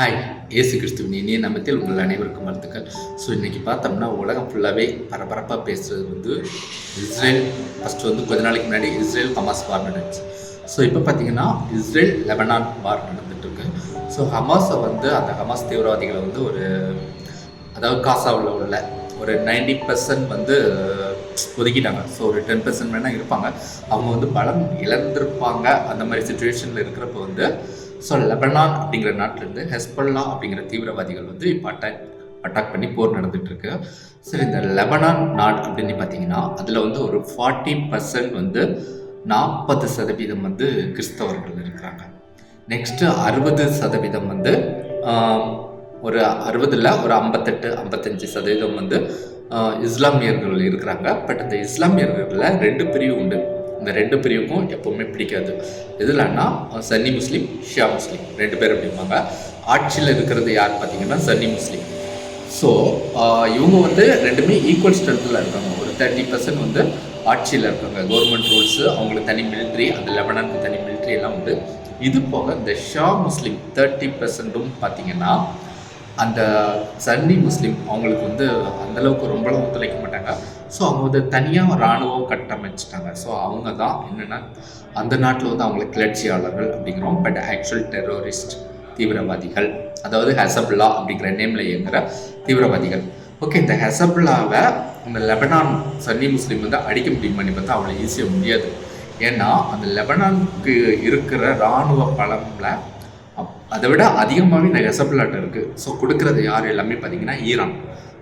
Hi ஏசு கிறிஸ்துவின் இனிய நம்பத்தில் உங்கள் அனைவருக்கும் வாழ்த்துக்கள். ஸோ இன்றைக்கி பார்த்தோம்னா உலகம் ஃபுல்லாகவே பரபரப்பாக பேசுகிறது வந்து இஸ்ரேல். ஃபஸ்ட்டு வந்து கொஞ்ச நாளைக்கு முன்னாடி இஸ்ரேல் ஹமாஸ் வார் நடந்துச்சு. ஸோ இப்போ பார்த்தீங்கன்னா இஸ்ரேல் லெபனான் வார் நடந்துட்டுருக்கு. ஸோ ஹமாஸை வந்து அந்த ஹமாஸ் தீவிரவாதிகளை வந்து ஒரு அதாவது காசாவில் உள்ள ஒரு நைன்டி பர்சன்ட் வந்து ஒதுக்கிட்டாங்க. ஸோ ஒரு டென் பர்சன்ட் வேணால் இருப்பாங்க. அவங்க வந்து பலம் இழந்திருப்பாங்க. அந்த மாதிரி சுச்சுவேஷனில் இருக்கிறப்ப வந்து ஸோ லெபனான் அப்படிங்கிற நாட்டிலேருந்து ஹெஸ்பல்லா அப்படிங்கிற தீவிரவாதிகள் வந்து இப்போ அட்டாக் அட்டாக் பண்ணி போர் நடந்துட்டு இருக்கு சரி இந்த லெபனான் நாட் அப்படின்னு பார்த்தீங்கன்னா அதில் வந்து ஒரு ஃபார்ட்டி பர்சன்ட் வந்து நாற்பது சதவீதம் வந்து கிறிஸ்தவர்கள் இருக்கிறாங்க. நெக்ஸ்ட்டு அறுபது சதவீதம் வந்து ஒரு அறுபதில் ஒரு ஐம்பத்தெட்டு ஐம்பத்தஞ்சு சதவீதம் வந்து இஸ்லாமியர்கள் இருக்கிறாங்க. பட் இந்த இஸ்லாமியர்களில் ரெண்டு பிரிவு உண்டு. இந்த ரெண்டு பிரிவுக்கும் எப்போவுமே பிடிக்காது. எதுலன்னா சன்னி முஸ்லீம் ஷியா முஸ்லீம். ரெண்டு பேர் அப்படிம்பாங்க. ஆட்சியில் இருக்கிறது யார் பார்த்தீங்கன்னா சன்னி முஸ்லீம். ஸோ இவங்க வந்து ரெண்டுமே ஈக்குவல் ஸ்ட்ரென்த்தில் இருக்காங்க. ஒரு தேர்ட்டி பர்சன்ட் வந்து ஆட்சியில் இருக்காங்க. கவர்மெண்ட் ரூல்ஸு அவங்களுக்கு தனி மிலிட்ரி அந்த லெபனானுக்கு தனி மிலிட்ரி எல்லாம் உண்டு. இது போக இந்த ஷா முஸ்லீம் தேர்ட்டி பர்சன்ட்டும் பார்த்தீங்கன்னா அந்த சன்னி முஸ்லீம் அவங்களுக்கு வந்து அந்தளவுக்கு ரொம்பலாம் ஒத்துழைக்க மாட்டாங்க. ஸோ அவங்க வந்து தனியாக இராணுவம் கட்டமைச்சிட்டாங்க. ஸோ அவங்க தான் என்னென்னா அந்த நாட்டில் வந்து அவங்களை கிளர்ச்சியாளர்கள் அப்படிங்கிறோம். பட் ஆக்சுவல் டெரோரிஸ்ட் தீவிரவாதிகள். அதாவது ஹெசபுல்லா அப்படிங்கிற நேமில் இயங்குகிற தீவிரவாதிகள். ஓகே இந்த ஹெசப்லாவை இந்த லெபனான் சன்னி முஸ்லீம் வந்து அடிக்க முடியுமான்னு பார்த்தா அவ்வளோ ஈஸியாக முடியாது. ஏன்னா அந்த லெபனானுக்கு இருக்கிற இராணுவ பலம்ல அப்- அதை விட அதிகமாகவே இந்த ஹெசபுல்லாட்ட இருக்குது ஸோ கொடுக்கறது யார்? எல்லாமே பார்த்தீங்கன்னா ஈரான்.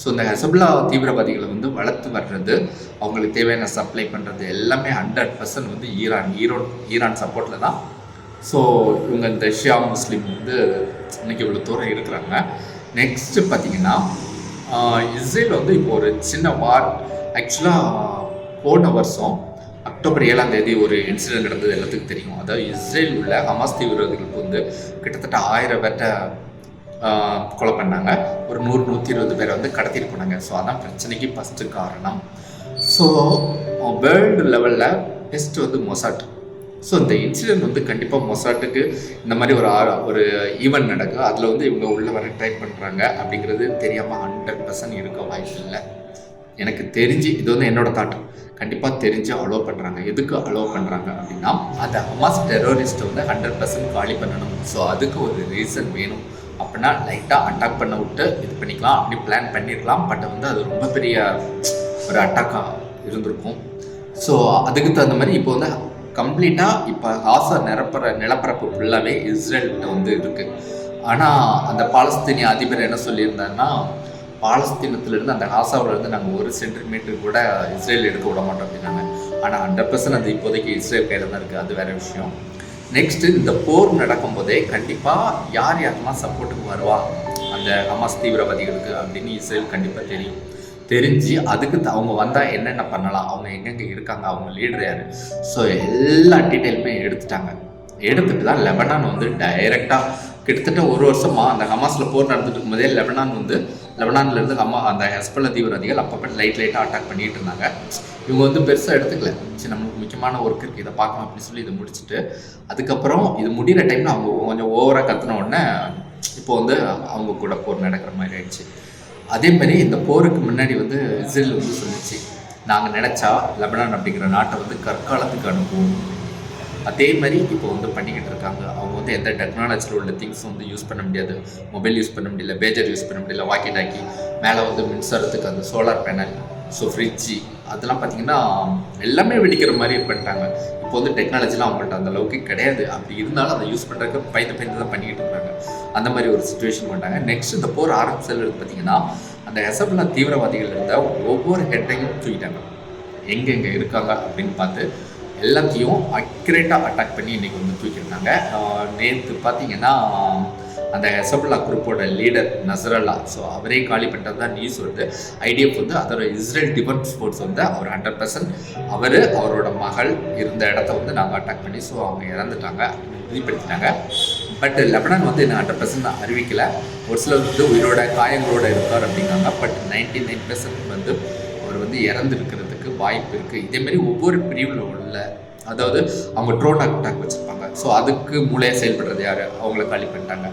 ஸோ இந்த ஹெசபுல்லா தீவிரவாதிகளை வந்து வளர்த்து வர்றது அவங்களுக்கு தேவையான சப்ளை பண்ணுறது எல்லாமே ஹண்ட்ரட் பர்சன்ட் வந்து ஈரான் ஈரோன் ஈரான் சப்போர்ட்டில் தான். ஸோ இவங்க இந்த ஷியா முஸ்லீம் வந்து இன்னைக்கு இவ்வளோ தூரம் இருக்கிறாங்க. நெக்ஸ்ட்டு பார்த்தீங்கன்னா இஸ்ரேல் வந்து இப்போ ஒரு சின்ன வார் ஆக்சுவலாக போன வருஷம் அக்டோபர் ஏழாம் தேதி ஒரு இன்சிடென்ட் நடந்தது எல்லாத்துக்கும் தெரியும். அதாவது இஸ்ரேல் உள்ள ஹமாஸ் தீவிரவாதிகளுக்கு வந்து கிட்டத்தட்ட ஆயிரம் பேர்ட்ட கொலை பண்ணாங்க. ஒரு நூறு நூற்றி இருபது பேரை வந்து கடத்திட்டு போனாங்க. ஸோ அதான் பிரச்சனைக்கு ஃபஸ்ட்டு காரணம். ஸோ வேர்ல்டு லெவலில் பெஸ்ட் வந்து மொசாட். ஸோ இந்த இன்சிடென்ட் வந்து கண்டிப்பாக மொசாட்டுக்கு இந்த மாதிரி ஒரு ஆ- ஒரு ஈவெண்ட் நடக்கும் அதில் வந்து இவங்க உள்ள வர ட்ரை பண்ணுறாங்க அப்படிங்கிறது தெரியாமல் ஹண்ட்ரட் பர்சன்ட் இருக்க வாய்ப்பு இல்லை. எனக்கு தெரிஞ்சு இது வந்து என்னோட தாட் கண்டிப்பாக தெரிஞ்சு அலோவ் பண்ணுறாங்க எதுக்கு அலோவ் பண்ணுறாங்க அப்படின்னா அந்த ஹமாஸ் டெரோரிஸ்ட்டை வந்து ஹண்ட்ரட் பர்சன்ட் காலி பண்ணணும். ஸோ அதுக்கு ஒரு ரீசன் வேணும். அப்படின்னா லைட்டாக அட்டாக் பண்ண விட்டு இது பண்ணிக்கலாம் அப்படி பிளான் பண்ணிடலாம் பட் வந்து அது ரொம்ப பெரிய ஒரு அட்டாக்காக இருந்திருக்கும். ஸோ அதுக்கு தகுந்த மாதிரி இப்போ வந்து கம்ப்ளீட்டாக இப்போ ஆசா நிரப்புற நிலப்பரப்பு ஃபுல்லாகவே இஸ்ரேல்கிட்ட வந்து இருக்குது ஆனால் அந்த பாலஸ்தீனிய அதிபர் என்ன சொல்லியிருந்தாருன்னா பாலஸ்தீனத்திலிருந்து அந்த காசாவிலேருந்து நாங்கள் ஒரு சென்டிமீட்டர் கூட இஸ்ரேல் எடுக்க விட மாட்டோம் அப்படின்னாங்க. ஆனால் ஹண்ட்ரட் பர்சன்ட் அது இப்போதைக்கு இஸ்ரேல் கையில் தான் இருக்குது அது வேற விஷயம். நெக்ஸ்ட் இந்த போர் நடக்கும்போதே கண்டிப்பாக யார் யாரெல்லாம் சப்போர்ட்டுக்கு வருவா? அந்த ஹமாஸ் தீவிரவாதிகளுக்கு அப்படின்னு இஸ்ரேல் கண்டிப்பாக தெரியும். தெரிஞ்சு அதுக்கு த- அவங்க வந்தால் என்னென்ன பண்ணலாம்? அவங்க எங்கெங்கே இருக்காங்க? அவங்க லீடர் யார்? ஸோ எல்லா டீட்டெயிலுமே எடுத்துட்டாங்க. எடுத்துட்டு தான் லெபனான் வந்து டைரெக்டாக கிட்டத்தட்ட ஒரு வருஷமா அந்த ஹமாஸில் போர் நடந்துட்டு இருக்கும்போதே லெபனான் வந்து லெபனான்ல இருந்து ஹமா அந்த ஹெஸ்பல்ல தீவிரவாதிகள் அப்பப்போ லைட் லைட்டாக அட்டாக் பண்ணிட்டு இருந்தாங்க. இவங்க வந்து பெருசாக எடுத்துக்கல. சரி நம்மளுக்கு முக்கியமான ஒர்க் இருக்குது இதை பார்க்கலாம் அப்படின்னு சொல்லி இதை முடிச்சுட்டு அதுக்கப்புறம் இது முடிகிற டைமில் அவங்க கொஞ்சம் ஓவராக கத்துன உடனே இப்போ வந்து அவங்க கூட போர் நடக்கிற மாதிரி ஆயிடுச்சு. அதே மாதிரி இந்த போருக்கு முன்னாடி வந்து இஸ்ரேல் வந்து சொல்லிச்சு நாங்கள் நினச்சா லெபனான் அப்படிங்கிற நாட்டை வந்து கற்காலத்துக்கு அனுப்புவோம். அதே மாதிரி இப்போ வந்து பண்ணிக்கிட்டு இருக்காங்க. அவங்க வந்து எந்த டெக்னாலஜியில் உள்ள திங்ஸ் வந்து யூஸ் பண்ண முடியாது. மொபைல் யூஸ் பண்ண முடியல பேஜர் யூஸ் பண்ண முடியல வாக்கி டாக்கி மேலே வந்து மின்சாரத்துக்கு அந்த சோலார் பேனல் ஸோ ஃப்ரிட்ஜி அதெல்லாம் பார்த்தீங்கன்னா எல்லாமே வெடிக்கிற மாதிரி பண்ணிட்டாங்க. இப்போ வந்து டெக்னாலஜிலாம் அவங்கள்ட்ட அந்த அளவுக்கு கிடையாது. அப்படி இருந்தாலும் அதை யூஸ் பண்ணுறதுக்கு பயந்து பயந்து தான் பண்ணிக்கிட்டு இருக்காங்க. அந்த மாதிரி ஒரு சுச்சுவேஷன் பண்ணாங்க நெக்ஸ்ட் இந்த போர் ஆரம்பிச்சதுல பார்த்தீங்கன்னா அந்த ஹெசபுல்லா தீவிரவாதிகள் இருந்த ஒவ்வொரு ஹெட்டையும் தூக்கிட்டாங்க. எங்கெங்கே இருக்காங்க அப்படின்னு பார்த்து எல்லாத்தையும் அக்யூரேட்டாக அட்டாக் பண்ணி இன்றைக்கி வந்து தூக்கியிருந்தாங்க. நேற்று பார்த்தீங்கன்னா அந்த ஹெசபுல்லா குரூப்போட லீடர் நசரல்லா ஸோ அவரே காலி பண்ணுறது தான் நியூஸ் வருது ஐடிஎஃப் வந்து அதோட இஸ்ரேல் டிஃபென்ஸ் ஃபோர்ஸ் வந்து அவர் ஹண்ட்ரட் பர்சன்ட் அவர் அவரோட மகள் இருந்த இடத்த வந்து நாங்கள் அட்டாக் பண்ணி ஸோ அவங்க இறந்துட்டாங்க உறுதிப்படுத்திட்டாங்க. பட் லெபனான் வந்து என்ன ஹண்ட்ரட் பர்சன்ட் அறிவிக்கல. ஒரு சிலர் வந்து உயிரோட காயங்களோட இருக்கார் அப்படிங்கிறாங்க. பட் நைன்டி நைன் பர்சன்ட் வந்து அவர் வந்து இறந்துருக்கிறார். வாய்ப்பு இருக்குது இதேமாரி ஒவ்வொரு பிரிவில் உள்ள அதாவது அவங்க ட்ரோன் அட்டாக் வச்சுருப்பாங்க. ஸோ அதுக்கு மூளையாக செயல்படுறது யார்? அவங்கள காலி பண்ணிட்டாங்க.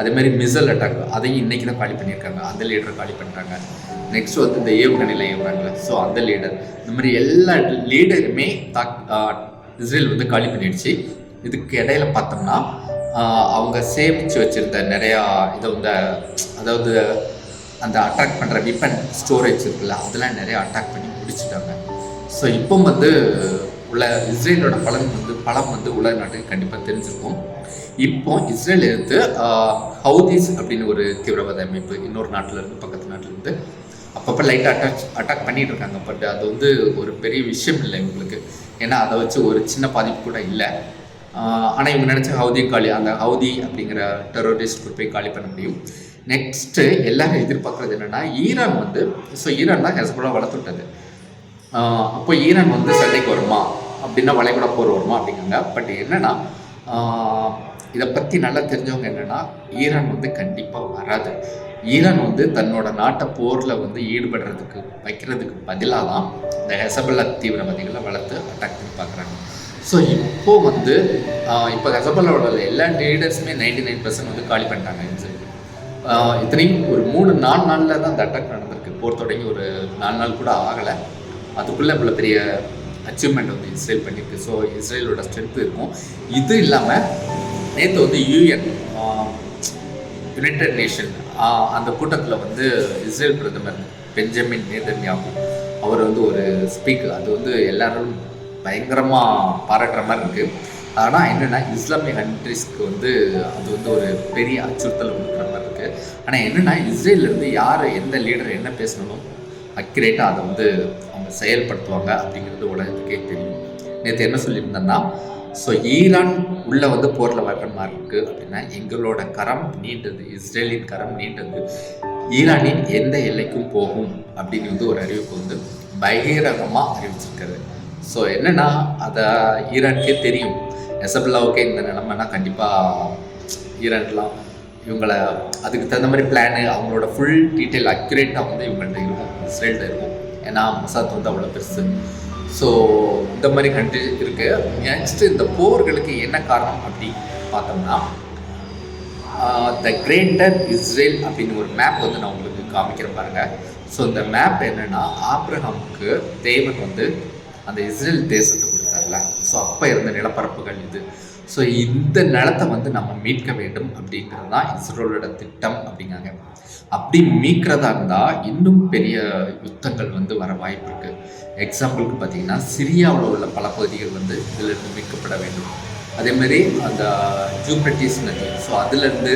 அதேமாரி மிசல் அட்டாக் அதையும் இன்னைக்கு தான் காலி பண்ணியிருக்காங்க. அந்த லீடரை காலி பண்ணிட்டாங்க. நெக்ஸ்ட் வந்து இந்த ஏவுகணையில் ஏவுறாங்களே ஸோ அந்த லீடர் இந்த மாதிரி எல்லா லீடருமே தாக் இஸ்ரேல் வந்து காலி பண்ணிடுச்சு. இதுக்கு இடையில பார்த்தோம்னா அவங்க சேமித்து வச்சுருந்த நிறையா இதை வந்து அதாவது அந்த அட்டாக் பண்ணுற விப்பன் ஸ்டோரேஜ் இருக்குல்ல அதெல்லாம் நிறைய அட்டாக் பண்ணி பிடிச்சிட்டாங்க ஸோ இப்போ வந்து உள்ள இஸ்ரேலோட பலன் வந்து பலம் வந்து உலக நாட்டுக்கு கண்டிப்பாக தெரிஞ்சிருக்கும். இப்போ இஸ்ரேல் எடுத்து ஹவுதீஸ் அப்படின்னு ஒரு தீவிரவாத அமைப்பு இன்னொரு நாட்டிலேருந்து பக்கத்து நாட்டிலேருந்து அப்பப்போ லைட்டாக அட்டாக் அட்டாக் பண்ணிட்டு இருக்காங்க பட் அது வந்து ஒரு பெரிய விஷயம் இல்லை இவங்களுக்கு. ஏன்னா அதை வச்சு ஒரு சின்ன பாதிப்பு கூட இல்லை. ஆனால் இவங்க நினச்ச ஹவுதி காலி அந்த ஹவுதி அப்படிங்கிற டெரோரிஸ்ட் குரூப்பை காலி பண்ண முடியும். நெக்ஸ்ட்டு எல்லாரும் எதிர்பார்க்குறது என்னென்னா ஈரான் வந்து ஸோ ஈரான் தான் ஹெஸ்போலா வளர்த்துட்டது அப்போ ஈரான் வந்து சண்டைக்கு வருமா? அப்படின்னா வளைகுடா போர் வருமா அப்படிங்காங்க பட் என்னன்னா இதை பற்றி நல்லா தெரிஞ்சவங்க என்னன்னா ஈரான் வந்து கண்டிப்பாக வராது. ஈரான் வந்து தன்னோட நாட்டை போரில் வந்து ஈடுபடுறதுக்கு வைக்கிறதுக்கு பதிலாக தான் இந்த ஹெசபல்லா தீவிரவாதிகளை வளர்த்து அட்டாக் பண்ணி பார்க்குறாங்க. ஸோ இப்போ வந்து இப்போ ஹெசபல்லாவோட எல்லா லீடர்ஸுமே நைன்டி நைன் பர்சன்ட் வந்து காலி பண்ணிட்டாங்க இஸ்ரேல். இத்தனையும் ஒரு மூணு நாலு நாளில் தான் அந்த அட்டாக் நடந்திருக்கு. போர் தொடங்கி ஒரு நாலு நாள் கூட ஆகலை. அதுக்குள்ளே இவ்வளோ பெரிய அச்சீவ்மெண்ட் வந்து இஸ்ரேல் பண்ணியிருக்கு ஸோ இஸ்ரேலோட ஸ்ட்ரென்த் இருக்கும். இது இல்லாமல் நேற்று வந்து யூஎன் யுனைடெட் நேஷன் அந்த கூட்டத்தில் வந்து இஸ்ரேல் பிரதமர் பெஞ்சமின் நேதன்யாகும் அவர் வந்து ஒரு ஸ்பீக் அது வந்து எல்லாரும் பயங்கரமாக பாராட்டுற மாதிரி இருக்குது ஆனால் என்னென்னா இஸ்லாமிய கண்ட்ரிஸ்க்கு வந்து அது வந்து ஒரு பெரிய அச்சுறுத்தல் கொடுக்குற மாதிரி இருக்குது ஆனால் என்னென்னா இஸ்ரேலேருந்து யார் எந்த லீடர் என்ன பேசணும் அக்யூரேட்டாக அதை வந்து செயல்படுத்துவாங்க அப்படிங்கிறது உலகத்துக்கே தெரியும். நேற்று என்ன சொல்லியிருந்தேன்னா ஸோ ஈரான் உள்ள வந்து போரில் வர்ற மாதிரி இருக்குது அப்படின்னா எங்களோட கரம் நீண்டது இஸ்ரேலின் கரம் நீண்டது ஈரானின் எந்த எல்லைக்கும் போகும் அப்படிங்கிறது ஒரு அறிவிப்பு வந்து பகிரங்கமாக அறிவிச்சிருக்காரு. ஸோ என்னன்னா அதை ஈரானுக்கே தெரியும். எசபல்லாவுக்கே இந்த நிலைமைனா கண்டிப்பாக ஈரான்லாம் இவங்களை அதுக்கு தகுந்த மாதிரி பிளானு அவங்களோட ஃபுல் டீட்டெயில் அக்யூரேட்டாக வந்து இவங்கள்ட்ட இருக்கும் இஸ்ரேல்கிட்ட இருக்கும். ஏன்னா மசாத் வந்து அவ்வளோ பெருசு. ஸோ இந்த மாதிரி கண்ட்ரி இருக்குது நெக்ஸ்ட் இந்த போர்களுக்கு என்ன காரணம் அப்படி பார்த்தோம்னா த கிரேட்டர் இஸ்ரேல் அப்படின்னு ஒரு மேப் வந்து நான் உங்களுக்கு காமிக்கிறேன் பாருங்க. ஸோ இந்த மேப் என்னன்னா ஆப்ரஹாமுக்கு தேவன் வந்து அந்த இஸ்ரேல் தேசத்தை ஸோ அப்போ இருந்த நிலப்பரப்புகள் இது. ஸோ இந்த நிலத்தை வந்து நம்ம மீட்க வேண்டும் அப்படிங்கிறது தான் இஸ்ரோலோட திட்டம் அப்படிங்காங்க. அப்படி மீட்கிறதா இருந்தால் இன்னும் பெரிய யுத்தங்கள் வந்து வர வாய்ப்பு இருக்குது எக்ஸாம்பிளுக்கு பார்த்தீங்கன்னா சிரியாவில் உள்ள பல பகுதிகள் வந்து இதிலிருந்து மீட்கப்பட வேண்டும். அதேமாரி அந்த ஜூப்ரட்டிஸ் நதி ஸோ அதுலேருந்து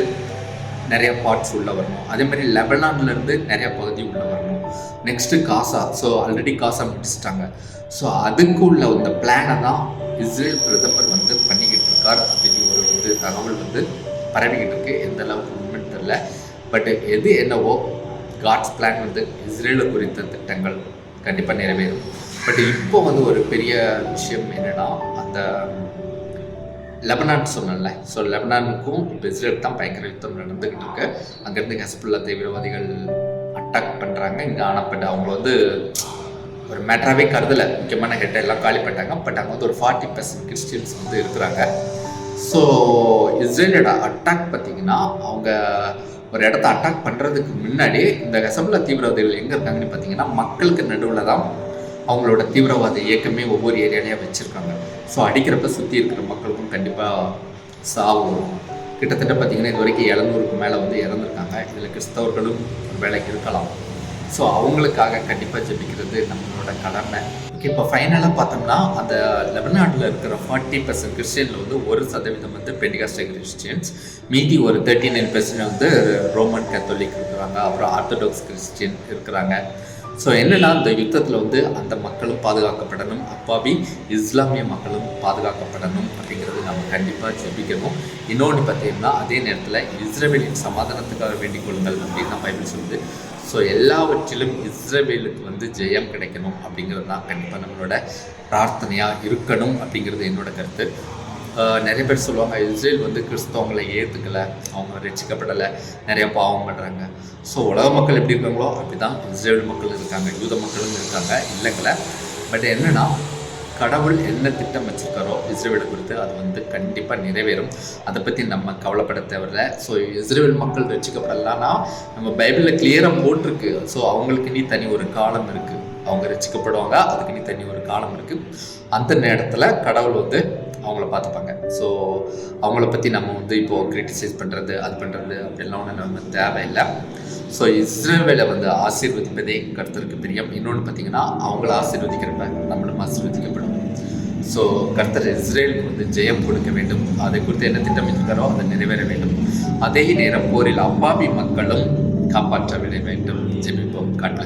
நிறைய பார்ட்ஸ் உள்ளே வரணும். அதேமாதிரி லெபனான்லேருந்து நிறைய பகுதி உள்ளே வரணும். Next Gaza so already Gaza முடிச்சிட்டாங்க ஸோ அதுக்கு உள்ள அந்த பிளானை தான் இஸ்ரேல் பிரதமர் வந்து பண்ணிக்கிட்டு இருக்கார் அப்படின்னு ஒரு வந்து தகவல் வந்து பரவிக்கிட்டு இருக்கு. எந்த அளவுக்கு உண்மைன்னு தெரில பட் எது என்னவோ காட்ஸ் பிளான் வந்து இஸ்ரேல் குறித்த திட்டங்கள் கண்டிப்பாக நிறைவேறும். பட் இப்போ வந்து ஒரு பெரிய விஷயம் என்னென்னா அந்த லெபனான் சொன்னேன்ல. ஸோ லெபனானுக்கும் இப்போ இஸ்ரேல் தான் பயங்கர யுத்தம் நடந்துக்கிட்டு இருக்கு. அங்கேருந்து ஹெஸ்புல்லா தீவிரவாதிகள் அட்டாக் பண்ணுறாங்க இங்கே ஆனால் பட் அவங்க வந்து ஒரு மேட்டராகவே கருதலை. முக்கியமான ஹெட்டை எல்லாம் காலி பண்ணிட்டாங்க. பட் அங்கே வந்து ஒரு ஃபார்ட்டி பர்சன்ட் கிறிஸ்டியன்ஸ் வந்து இருக்கிறாங்க. ஸோ இஸ்ரேலோட அட்டாக் பார்த்தீங்கன்னா அவங்க ஒரு இடத்த அட்டாக் பண்ணுறதுக்கு முன்னாடி இந்த ஹெசபுல்லா தீவிரவாதிகள் எங்கே இருக்காங்கன்னு பார்த்தீங்கன்னா மக்களுக்கு நடுவில் தான் அவங்களோட தீவிரவாத இயக்கமே ஒவ்வொரு ஏரியாலையாக வச்சுருக்காங்க. ஸோ அடிக்கிறப்ப சுற்றி இருக்கிற மக்களுக்கும் கண்டிப்பாக சாவு வரும். கிட்டத்தட்ட பார்த்தீங்கன்னா இது வரைக்கும் எழுநூறுக்கு மேலே வந்து இறந்துருக்காங்க. இதில் கிறிஸ்தவர்களும் வேலைக்கு இருக்கலாம். ஸோ அவங்களுக்காக கண்டிப்பாக ஜெபிக்கிறது நம்மளோட கடமை. இப்போ ஃபைனலாக பார்த்தோம்னா அந்த லெபனாட்டில் இருக்கிற ஃபார்ட்டி பர்சன்ட் கிறிஸ்டியனில் வந்து ஒரு சதவீதம் வந்து பெண்டிகாஸ்டல் கிறிஸ்டியன்ஸ். மீதி ஒரு தேர்ட்டி நைன் பர்சன்ட் வந்து ரோமன் கத்தோலிக் இருக்கிறாங்க. அப்புறம் ஆர்த்தடாக்ஸ் கிறிஸ்டியன் இருக்கிறாங்க. ஸோ என்னென்னா இந்த யுத்தத்தில் வந்து அந்த மக்களும் பாதுகாக்கப்படணும்? அப்பாவி இஸ்லாமிய மக்களும் பாதுகாக்கப்படணும் அப்படிங்கிறது நம்ம கண்டிப்பாக ஜெபிக்கணும். இன்னொன்று பார்த்தீங்கன்னா அதே நேரத்தில் இஸ்ரேலின் சமாதானத்துக்காக வேண்டிக் கொள்ளுங்கள் அப்படின்னு தான் பைபிள் சொல்லுது. ஸோ எல்லாவற்றிலும் இஸ்ரேலுக்கு வந்து ஜெயம் கிடைக்கணும் அப்படிங்கிறது தான் கண்டிப்பாக நம்மளோட பிரார்த்தனையாக இருக்கணும் அப்படிங்கிறது என்னோட கருத்து. நிறைய பேர் சொல்லுவாங்க இஸ்ரேல் வந்து கிறிஸ்தவங்களை ஏற்றுக்கலை அவங்க ரசிக்கப்படலை நிறைய பாவம் பண்ணுறாங்க ஸோ உலக மக்கள் எப்படி இருக்காங்களோ அப்படி தான் இஸ்ரேல் மக்கள் இருக்காங்க யூத மக்களும் இருக்காங்க இல்லைங்கள. பட் என்னென்னா கடவுள் என்ன திட்டம் வச்சிருக்காரோ இஸ்ரேலை குறித்து அது வந்து கண்டிப்பாக நிறைவேறும். அதை பற்றி நம்ம கவலைப்பட தேவையில்ல. ஸோ இஸ்ரேல் மக்கள் ரசிக்கப்படலாம்னா நம்ம பைபிளில் கிளியராக போட்டிருக்கு. ஸோ அவங்களுக்கு நீ தனி ஒரு காலம் இருக்குது அவங்க ரசிக்கப்படுவாங்க அதுக்கு நீ தனி ஒரு காலம் இருக்குது அந்த நேரத்தில் கடவுள் வந்து அவங்கள பார்த்துப்பாங்க. ஸோ அவங்கள பற்றி நம்ம வந்து இப்போது கிரிட்டிசைஸ் பண்ணுறது அது பண்ணுறது அப்படிலாம் ஒன்று நம்ம தேவையில்லை. ஸோ இஸ்ரேவேலை வந்து ஆசீர்வதிப்பதே கர்த்தருக்கு பிரியம். இன்னொன்று பார்த்தீங்கன்னா அவங்கள ஆசீர்வதிக்கிறப்ப நம்மளும் ஆசீர்வதிக்கப்படும் ஸோ கர்த்தர் இஸ்ரேலுக்கு வந்து ஜெயம் கொடுக்க வேண்டும். அதை குறித்து என்ன திட்டமிட்டிருக்காரோ அதை நிறைவேற வேண்டும். அதே நேரம் போரில் அப்பாவி மக்களும் காப்பாற்ற விட வேண்டும். ஜெபிப்போம். காட்.